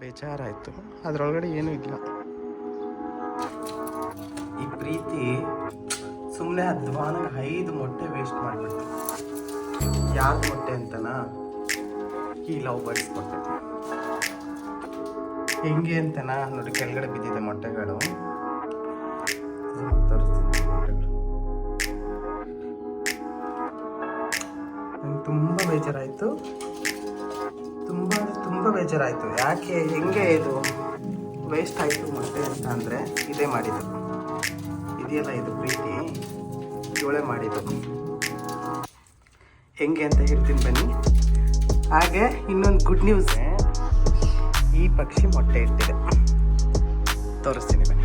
ಬೇಜಾರಾಯಿತು. ಅದರೊಳಗಡೆ ಏನೂ ಇಲ್ಲ. ಈ ಪ್ರೀತಿ ಸುಮ್ಮನೆ ಅಧ್ವಾನ ಐದು ಮೊಟ್ಟೆ ವೇಸ್ಟ್ ಮಾಡಿಬಿಡ್ತು. ಯಾವ್ದು ಮೊಟ್ಟೆ ಅಂತನ? ಈ ಲವ್ ಬರ್ಡ್ಸ್ ಹೆಂಗೆ ಅಂತನ? ನೋಡಿ, ಕೆಳಗಡೆ ಬಿದ್ದಿದೆ ಮೊಟ್ಟೆಗಳು. ತೋರಿಸ್ತೀನಿ ನಂಗೆ ತುಂಬ ಬೇಜಾರಾಯಿತು. ತುಂಬ ಬೇಜಾರಾಯಿತು. ಯಾಕೆ, ಹೆಂಗೆ ಇದು ವೇಸ್ಟ್ ಆಯಿತು ಮೊಟ್ಟೆ ಅಂತ ಅಂದರೆ ಇದೇ ಮಾಡಿದ್ದು. ಇದೆಯಲ್ಲ, ಇದು ಪ್ರೀತಿ. ಇವಳೆ ಮಾಡಿದ್ದು. ಹೆಂಗೆ ಅಂತ ಹೇಳ್ತೀನಿ ಬನ್ನಿ. ಹಾಗೆ ಇನ್ನೊಂದು ಗುಡ್ ನ್ಯೂಸ್ ಈ ಪಕ್ಷಿ ಮೊಟ್ಟೆ ಇಟ್ಟಿದೆ. ತೋರಿಸ್ತೀನಿ ಬನ್ನಿ.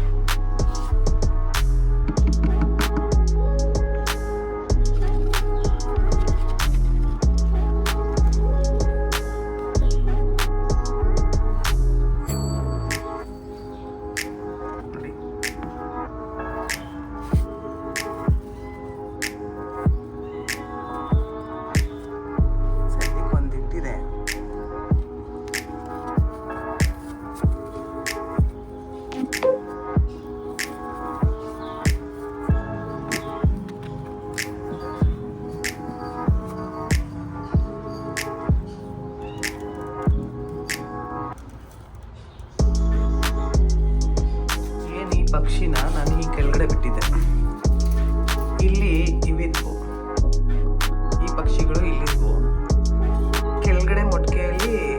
ನಾನು ಈ ಕೆಳಗಡೆ ಬಿಟ್ಟಿದ್ದೆ. ಇಲ್ಲಿ ಇವಿದ್ವು. ಈ ಪಕ್ಷಿಗಳು ಇಲ್ಲಿದ್ವು. ಕೆಳಗಡೆ ಮೊಟ್ಟೆಯಲ್ಲಿ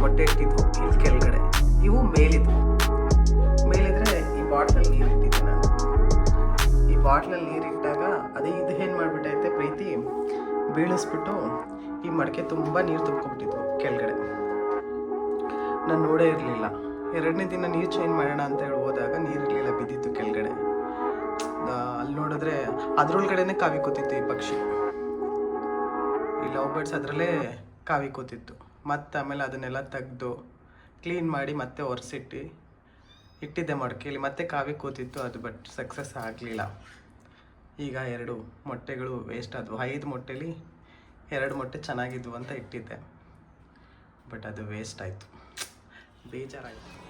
ಮೊಟ್ಟೆ ಇಟ್ಟಿದ್ವು. ಇಲ್ಲಿ ಕೆಳಗಡೆ. ಇವು ಮೇಲಿದ್ವು. ಮೇಲಿದ್ರೆ ಈ ಬಾಟ್ಲಲ್ಲಿ ನೀರು ಇಟ್ಟಿದ್ದೆ ನಾನು. ಈ ಬಾಟ್ಲಲ್ಲಿ ನೀರು ಇಟ್ಟಾಗ ಅದೇ ಇದು ಏನು ಮಾಡಿಬಿಟ್ಟೈತೆ ಪ್ರೀತಿ? ಬೀಳಿಸ್ಬಿಟ್ಟು ಈ ಮಡಕೆ ತುಂಬ ನೀರು ತುಂಬ್ಕೊಬಿಟ್ಟಿದ್ವು ಕೆಳಗಡೆ. ನಾನು ನೋಡೇ ಇರಲಿಲ್ಲ. ಎರಡನೇ ದಿನ ನೀರು ಚೇಂಜ್ ಮಾಡೋಣ ಅಂತ ಹೇಳಿ ಹೋದಾಗ ನೀರಿರಲಿಲ್ಲ ಬಿದ್ದಿತ್ತು ಕೆಳಗಡೆ. ಅಲ್ಲಿ ನೋಡಿದ್ರೆ ಅದ್ರೊಳಗಡೆನೆ ಕಾವಿ ಕೂತಿತ್ತು ಈ ಪಕ್ಷಿ. ಈ ಲವ್ ಬರ್ಡ್ಸ್ ಅದರಲ್ಲೇ ಕಾವಿ ಕೂತಿತ್ತು. ಮತ್ತೆ ಆಮೇಲೆ ಅದನ್ನೆಲ್ಲ ತೆಗೆದು ಕ್ಲೀನ್ ಮಾಡಿ ಮತ್ತೆ ಒರೆಸಿಟ್ಟು, ಇಟ್ಟಿದ್ದೆ ಮಡಕೆಯಲ್ಲಿ ಮತ್ತೆ ಕಾವಿ ಕೂತಿತ್ತು ಅದು ಬಟ್ ಸಕ್ಸಸ್ ಆಗಲಿಲ್ಲ. ಈಗ ಎರಡು ಮೊಟ್ಟೆಗಳು ವೇಸ್ಟ್ ಆದವು. ಐದು ಮೊಟ್ಟೆಲಿ ಎರಡು ಮೊಟ್ಟೆ ಚೆನ್ನಾಗಿದ್ವು ಅಂತ ಇಟ್ಟಿದ್ದೆ. ಬಟ್ ಅದು ವೇಸ್ಟ್ ಆಯಿತು. ಬೇಜಾರಾಯಿತು.